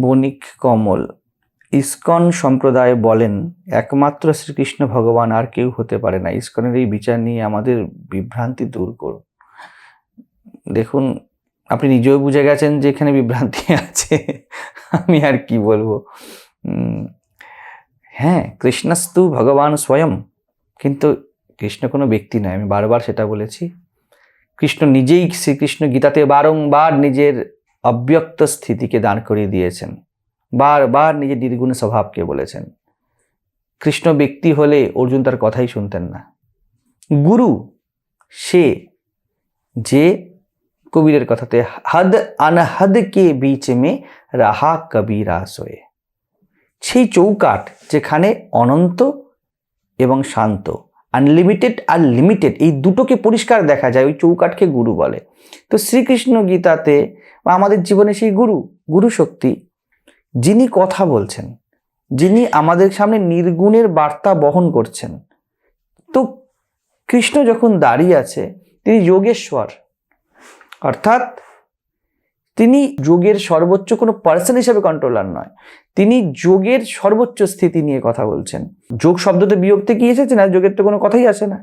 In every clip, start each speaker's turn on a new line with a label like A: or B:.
A: বণিক কমল, ISKCON সম্প্রদায় বলেন, একমাত্র শ্রীকৃষ্ণ ভগবান আর কেউ হতে পারে না। ইস্কনের এই বিচার নিয়ে আমাদের বিভ্রান্তি দূর করুন। দেখুন, আপনি নিজেও বুঝে গেছেন যে এখানে বিভ্রান্তি আছে। আমি আর কি বলব? হ্যাঁ কৃষ্ণস্তু ভগবান স্বয়ং। কিন্তু কৃষ্ণ কোনো ব্যক্তি নয়, আমি বারবার সেটা বলেছি। কৃষ্ণ নিজেই শ্রীকৃষ্ণ গীতাতে বারংবার নিজের অব্যক্ত স্থিতিকে দাঁড় করিয়ে দিয়েছেন। বারবার নিজের নির্গুণ স্বভাবকে বলেছেন। কৃষ্ণ ব্যক্তি হলে অর্জুন তার কথাই শুনতেন না। গুরু, সে যে কবিরের কথাতে হদ আনহদ কে বিচ মে রাহা কবিরা সোয়ে সেই চৌকাট যেখানে অনন্ত এবং শান্ত। আনলিমিটেড আর লিমিটেড এই দুটোকে পরিষ্কার দেখা যায়, ওই চৌকাটকে গুরু বলে। তো শ্রীকৃষ্ণ গীতাতে বা আমাদের জীবনে সেই গুরু গুরু শক্তি, যিনি কথা বলছেন, যিনি আমাদের সামনে নির্গুণের বার্তা বহন করছেন। তো কৃষ্ণ যখন দাঁড়িয়ে আছে, তিনি যোগেশ্বর, অর্থাৎ তিনি যোগের সর্বোচ্চ কোনো পার্সন হিসেবে কন্ট্রোলার নয়। তিনি যোগের সর্বোচ্চ স্থিতি নিয়ে কথা বলছেন। যোগ শব্দতে বিয়োগ থেকে এসেছে না? যোগের তো কোনো কথাই আসে না।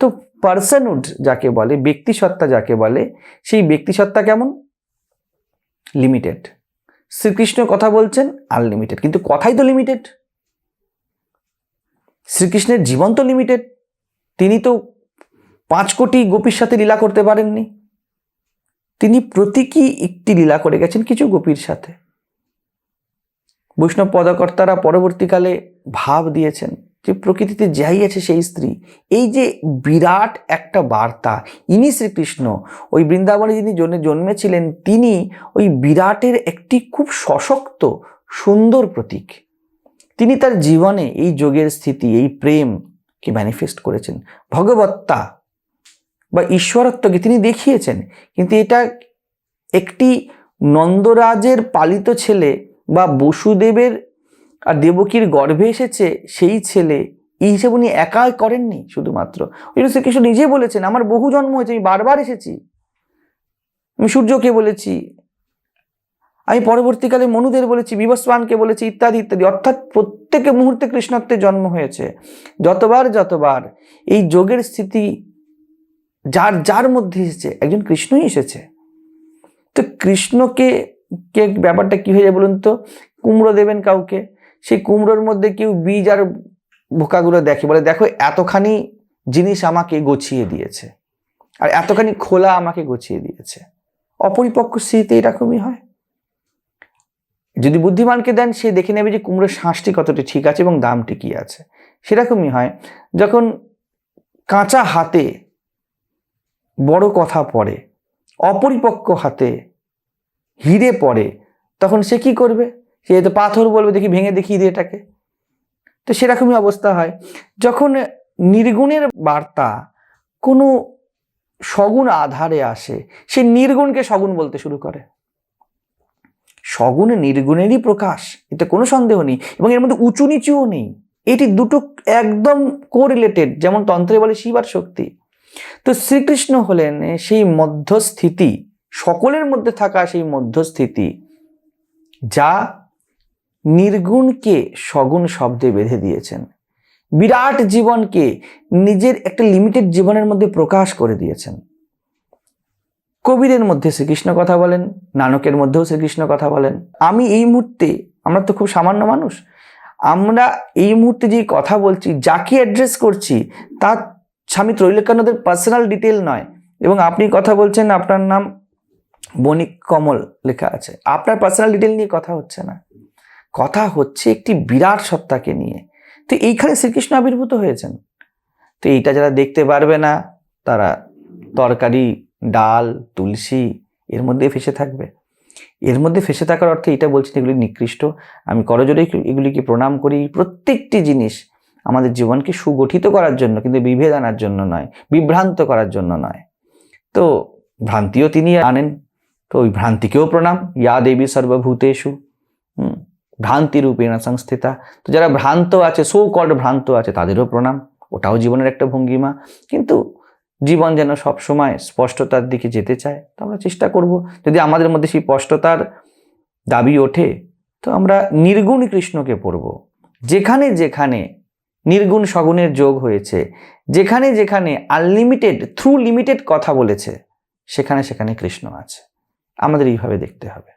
A: তো পার্সনহুড যাকে বলে, ব্যক্তিসত্তা যাকে বলে, সেই ব্যক্তিসত্তা কেমন? লিমিটেড শ্রীকৃষ্ণ কথা বলছেন আনলিমিটেড কিন্তু কথাই তো লিমিটেড শ্রীকৃষ্ণের জীবন তো লিমিটেড তিনি তো পাঁচ কোটি গোপীর সাথে লীলা করতে পারেননি। তিনি প্রতীকী একটি লীলা করে গেছেন কিছু গোপীর সাথে। বৈষ্ণব পদকর্তারা পরবর্তীকালে ভাব দিয়েছেন যে প্রকৃতিতে যাই আছে সেই স্ত্রী। এই যে বিরাট একটা বার্তা, ইনি শ্রীকৃষ্ণ, ওই বৃন্দাবনে যিনি জন্মে জন্মেছিলেন, তিনি ওই বিরাটের একটি খুব সশক্ত, সুন্দর প্রতীক। তিনি তার জীবনে এই যোগের স্থিতি, এই প্রেমকে ম্যানিফেস্ট করেছেন। ভগবত্তা ঈশ্বরত্বকে তিনি দেখিয়েছেন। কিন্তু এটা একটি নন্দরাজের পালিত ছেলে বা বসুদেবের আর দেবকীর গর্ভে এসেছে সেই ছেলে, এই হিসেবে উনি একাই করেননি শুধুমাত্র। ওই জন্য শ্রীকৃষ্ণ নিজে বলেছেন, আমার বহু জন্ম হয়েছে, আমি বারবার এসেছি। আমি সূর্যকে বলেছি, আমি পরবর্তীকালে মনুদের বলেছি, বিবস্বানকে বলেছি, ইত্যাদি ইত্যাদি। অর্থাৎ প্রত্যেক মুহূর্তে কৃষ্ণত্বের জন্ম হয়েছে। যতবার যতবার এই যোগের স্থিতি যার যার মধ্যে এসেছে, একজন কৃষ্ণই এসেছে। তো কৃষ্ণকে, কে ব্যাপারটা কী হয়ে যায় বলুন তো? কুমড়ো দেবেন কাউকে, সেই কুমড়োর মধ্যে কেউ বীজ আর বোকাগুলো দেখে, বলে দেখো এতখানি জিনিস আমাকে গছিয়ে দিয়েছে, আর এতখানি খোলা আমাকে গছিয়ে দিয়েছে। অপরিপক্ক স্মৃতি এরকমই হয়। যদি বুদ্ধিমানকে দেন, সে দেখে নেবে যে কুমড়োর শ্বাসটি কতটি ঠিক আছে এবং দামটি কি আছে। সেরকমই হয়। যখন কাঁচা হাতে বড় কথা পড়ে, অপরিপক্ক হাতে হিরে পড়ে, তখন সে কি করবে? সে তো পাথর বলবে, দেখি ভেঙে দেখি হিরেটাকে। তো সেরকমই অবস্থা হয়। যখন নির্গুণের বার্তা কোনো সগুণ আধারে আসে, সে নির্গুণকে সগুণ বলতে শুরু করে। সগুণ নির্গুণেরই প্রকাশ, এতে কোনো সন্দেহ নেই, এবং এর মধ্যে উঁচু নিচুও নেই। এটি দুটো একদম কোরিলেটেড যেমন তন্ত্রে বলে শিবার শক্তি। তো শ্রীকৃষ্ণ হলেন সেই মধ্যস্থিতি, সকলের মধ্যে থাকা সেই মধ্যস্থিতি, যা নির্গুণকে সগুণ শব্দে বেঁধে দিয়েছেন। বিরাট জীবনকে নিজের একটা লিমিটেড জীবনের মধ্যে প্রকাশ করে দিয়েছেন। কবিরের মধ্যে শ্রীকৃষ্ণ কথা বলেন, নানকের মধ্যেও শ্রীকৃষ্ণ কথা বলেন। আমি এই মুহূর্তে, আমরা তো খুব সামান্য মানুষ, আমরা এই মুহূর্তে যে কথা বলছি, যাকে অ্যাড্রেস করছি, তার স্বামী ত্রৈলোক্যানন্দের পার্সোনাল ডিটেল নয়। এবং আপনি কথা বলছেন, আপনার নাম বণিক কমল লেখা আছে। আপনার পার্সোনাল ডিটেল নিয়ে কথা হচ্ছে না। কথা হচ্ছে একটি বিরাট সত্তাকে নিয়ে। তো এইখানে শ্রীকৃষ্ণ আবির্ভূত হয়েছেন। তো এইটা যারা দেখতে পারবে না, তারা তরকারি, ডাল, তুলসী, এর মধ্যে ফেসে থাকবে। এর মধ্যে ফেসে থাকার অর্থে এটা বলছেন এগুলি নিকৃষ্ট। আমি করজোরে এগুলিকে প্রণাম করি। প্রত্যেকটি জিনিস আমাদের জীবনকে সুগঠিত করার জন্য, কিন্তু বিভেদ আনার জন্য নয়, বিভ্রান্ত করার জন্য নয়। তো ভ্রান্তিও তিনি আনেন, তো ওই ভ্রান্তিকেও প্রণাম, ইয়া দেবী সর্বভূতেষু, হুম সংস্থিতা। তো যারা ভ্রান্ত আছে সো ভ্রান্ত আছে, তাদেরও প্রণাম, ওটাও জীবনের একটা ভঙ্গিমা। কিন্তু জীবন যেন সবসময় স্পষ্টতার দিকে যেতে চায়, তো আমরা চেষ্টা করব। যদি আমাদের মধ্যে সেই স্পষ্টতার দাবি ওঠে, তো আমরা নির্গুণ কৃষ্ণকে পড়ব। যেখানে যেখানে নির্গুণ সগুণের যোগ হয়েছে। যেখানে যেখানে আনলিমিটেড থ্রু লিমিটেড কথা বলেছে, সেখানে সেখানে কৃষ্ণ আছে। আমাদের এইভাবে দেখতে হবে।